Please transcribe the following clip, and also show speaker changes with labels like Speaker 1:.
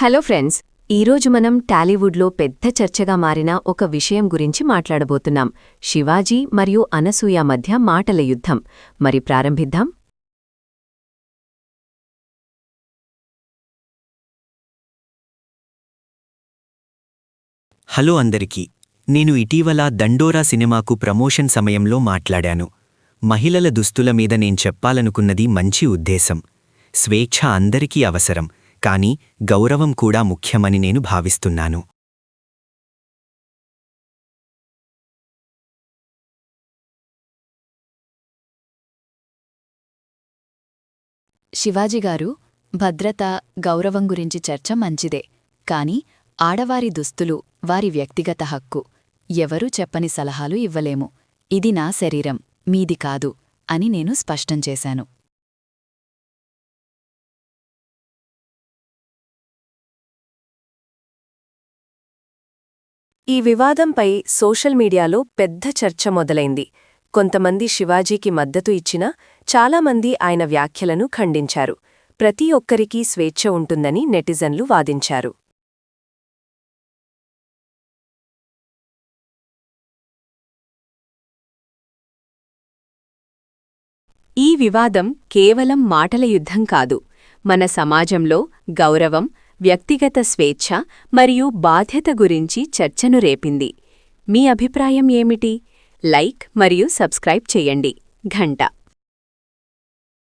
Speaker 1: Hello friends ఈరోజు మనం టాలీవుడ్లో పెద్ద చర్చగా మారిన ఒక విషయం గురించి మాట్లాడబోతున్నాం. శివాజీ మరియు అనసూయ మధ్య మాటల యుద్ధం. మరి ప్రారంభిద్దాం.
Speaker 2: హలో అందరికీ నేను ఇటీవల దండోరా సినిమాకు ప్రమోషన్ సమయంలో మాట్లాడాను. మహిళల దుస్తుల మీద నేను చెప్పాలనుకున్నది మంచి ఉద్దేశం. స్వేచ్ఛ అందరికీ అవసరం. కానీ గౌరవం కూడా ముఖ్యమని నేను భావిస్తున్నాను.
Speaker 3: శివాజీగారు భద్రత గౌరవం గురించి చర్చ మంచిదే కాని ఆడవారి దుస్తులు వారి వ్యక్తిగత హక్కు. ఎవరూ చెప్పని సలహాలు ఇవ్వలేము. ఇది నా శరీరం మీది కాదు అని నేను స్పష్టం చేశాను.
Speaker 1: ఈ వివాదంపై సోషల్ మీడియాలో పెద్ద చర్చ మొదలైంది. కొంతమంది శివాజీకి మద్దతు ఇచ్చినా చాలామంది ఆయన వ్యాఖ్యలను ఖండించారు. ప్రతి ఒక్కరికీ స్వేచ్ఛ ఉంటుందని నెటిజన్లు వాదించారు. ఈ వివాదం కేవలం మాటల యుద్ధం కాదు. మన సమాజంలో గౌరవం వ్యక్తిగత స్వేచ్ఛ మరియు బాధ్యత గురించి చర్చను రేపింది. మీ అభిప్రాయం ఏమిటి? లైక్ మరియు సబ్స్క్రైబ్ చేయండి. ఘంట.